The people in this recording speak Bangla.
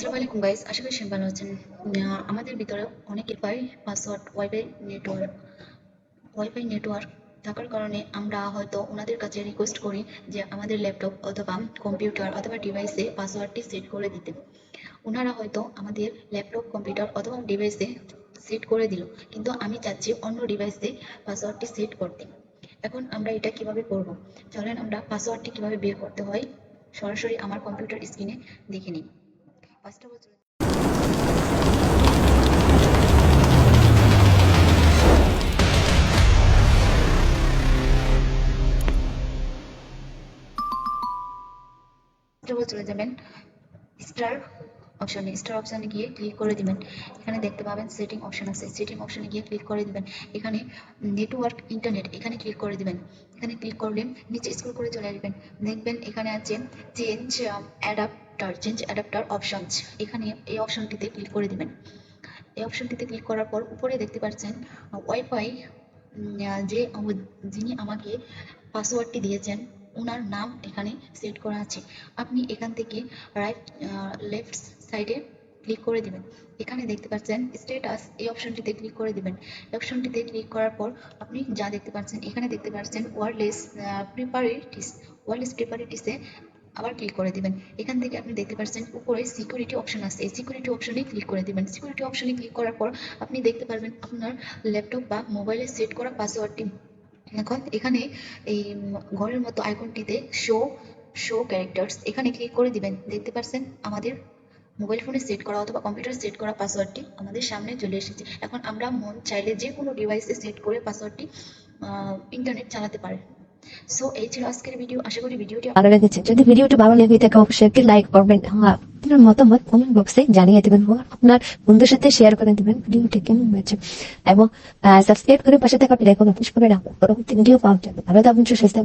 আসসালামু আলাইকুম গাইস আশা করি ভালো আছেন। আমাদের ভিতরে অনেকের পাই password wifi network wifi network থাকার কারণে আমরা হয়তো ওনাদের কাছে রিকোয়েস্ট করি যে আমাদের ল্যাপটপ অথবা কম্পিউটার অথবা ডিভাইসে পাসওয়ার্ডটি সেট করে দিতে। ওনারা হয়তো আমাদের ল্যাপটপ কম্পিউটার অথবা ডিভাইসে সেট করে দিল, কিন্তু আমি চাচ্ছি অন্য ডিভাইসে পাসওয়ার্ডটি সেট করতে। এখন আমরা এটা কীভাবে করব? চলেন আমরা পাসওয়ার্ডটি কীভাবে বের করতে হয়, সরাসরি আমার কম্পিউটার স্ক্রিনে দেখে নিই। চলে যাবেন। স্টার অপশনে স্টার অপশনে গিয়ে ক্লিক করে দিবেন। এখানে দেখতে পাবেন সেটিং অপশন আছে। সেটিং অপশনে গিয়ে ক্লিক করে দিবেন। এখানে নেটওয়ার্ক ইন্টারনেট এখানে ক্লিক করে দিবেন। এখানে ক্লিক করলে নিচে স্ক্রল করে চলে আসবেন। দেখবেন এখানে আছে change adapter change adapter options এখানে এই অপশনটিতে ক্লিক করে দিবেন। এই অপশনটিতে ক্লিক করার পর উপরে দেখতে পাচ্ছেন ওয়াইফাই যে যিনি আমাকে পাসওয়ার্ডটি দিয়েছেন ওনার নাম এখানে সেট করা আছে। আপনি এখান থেকে রাইট লেফট সাইডে ক্লিক করে দিবেন। এখানে দেখতে পাচ্ছেন স্ট্যাটাস এই অপশনটিতে ক্লিক করে দিবেন। অপশনটিতে ক্লিক করার পর আপনি যা দেখতে পাচ্ছেন, এখানে দেখতে পাচ্ছেন ওয়ারলেস প্রিপারেটিস ওয়ারলেস প্রিপারেটিসে আবার ক্লিক করে দিবেন। এখান থেকে আপনি দেখতে পাচ্ছেন উপরে সিকিউরিটি অপশন আছে। এই সিকিউরিটি অপশনে ক্লিক করে দিবেন। সিকিউরিটি অপশনে ক্লিক করার পর আপনি দেখতে পারবেন আপনার ল্যাপটপ বা মোবাইলে সেট করা পাসওয়ার্ডটি এখন এখানে এই ঘরের মতো আইকনটিতে শো শো ক্যারেক্টার্স এখানে ক্লিক করে দিবেন। দেখতে পাচ্ছেন আমাদের মোবাইল ফোনে সেট করা অথবা কম্পিউটার সেট করা পাসওয়ার্ডটি আমাদের সামনে চলে এসেছে। এখন আমরা মন চাইলে যে কোনো ডিভাইসে সেট করে পাসওয়ার্ডটি ইন্টারনেট চালাতে পারে সো এই ছিল আজকের ভিডিও আশা করি ভিডিওটি ভালো লেগেছে। যদি ভিডিওটি ভালো লেগে থাকে, অবশ্যই একটি লাইক করবেন আর আপনার মতামত কমেন্ট বক্সে জানিয়ে দেবেন এবং আপনার বন্ধুর সাথে শেয়ার করে দেবেন ভিডিওটি কেমন হয়েছে। এবং সাবস্ক্রাইব করে পাশে থাকা বেল আইকন পুশ করে রাখুন। পরবর্তী ভিডিও পাওয়ার জন্য ভালো থাকুন, সুস্থ